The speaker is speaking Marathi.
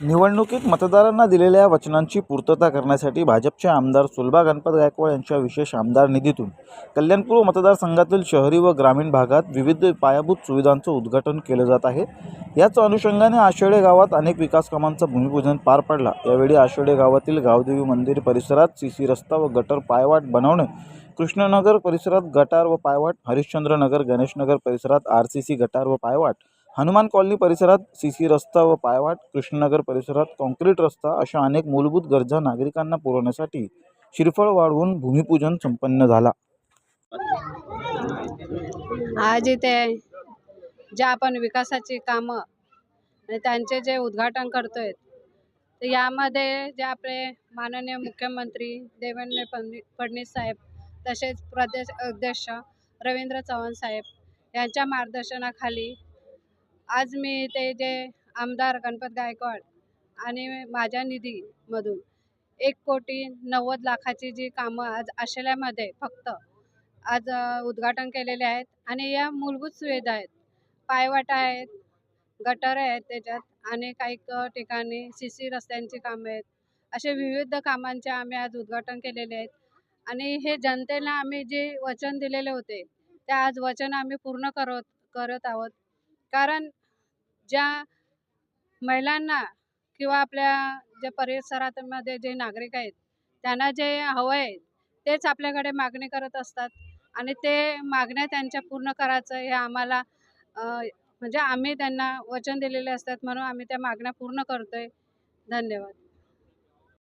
निवडणुकीत मतदारांना दिलेल्या वचनांची पूर्तता करण्यासाठी भाजपचे आमदार सुलभा गणपत गायकवाड यांच्या विशेष आमदार निधीतून कल्याणपूर्व मतदारसंघातील शहरी व ग्रामीण भागात विविध पायाभूत सुविधांचं उद्घाटन केलं जात आहे. याच अनुषंगाने आशेडे गावात अनेक विकास कामांचं भूमिपूजन पार पडला. यावेळी आशेडे गावातील गावदेवी मंदिर परिसरात सी सी रस्ता व गटर पायवाट बनवणे कृष्णनगर परिसरात गटार व पायवाट हरिश्चंद्रनगर गणेशनगर परिसरात आर सी सी गटार व पायवाट हनुमान कॉलनी परिसरात सी सी रस्ता व पायवाट कृष्णनगर परिसरात काँक्रीट रस्ता अशा अनेक मूलभूत गरजा नागरिकांना पुरवण्यासाठी श्रीफळ वाढवून भूमिपूजन संपन्न झाला. आज इथे ज्या आपण विकासाची कामं आणि त्यांचे जे उद्घाटन करतोय तर यामध्ये जे आपले माननीय मुख्यमंत्री देवेंद्र फडणी फडणवीस साहेब तसेच प्रदेश अध्यक्ष रवींद्र चव्हाण साहेब यांच्या मार्गदर्शनाखाली आज मी ते जे आमदार गणपत गायकवाड आणि माझ्या निधीमधून एक कोटी नव्वद लाखाची जी कामं आज आशेल्यामध्ये फक्त आज उद्घाटन केलेले आहेत आणि या मूलभूत सुविधा आहेत. पायवाटा आहेत गटर आहेत त्याच्यात आणि काही ठिकाणी सी सी रस्त्यांची कामं आहेत. असे विविध कामांचे आम्ही आज उद्घाटन केलेले आहेत आणि हे जनतेला आम्ही जे वचन दिलेले होते ते आज वचन आम्ही पूर्ण करत करत आहोत. कारण ज्या महिलांना किंवा आपल्या ज्या परिसरामध्ये जे नागरिक आहेत त्यांना जे हवं आहे तेच आपल्याकडे मागणी करत असतात. आणि ते मागण्या त्यांच्या पूर्ण करायचं हे आम्हाला म्हणजे आम्ही त्यांना वचन दिलेले असतात म्हणून आम्ही त्या मागण्या पूर्ण करतोय. धन्यवाद.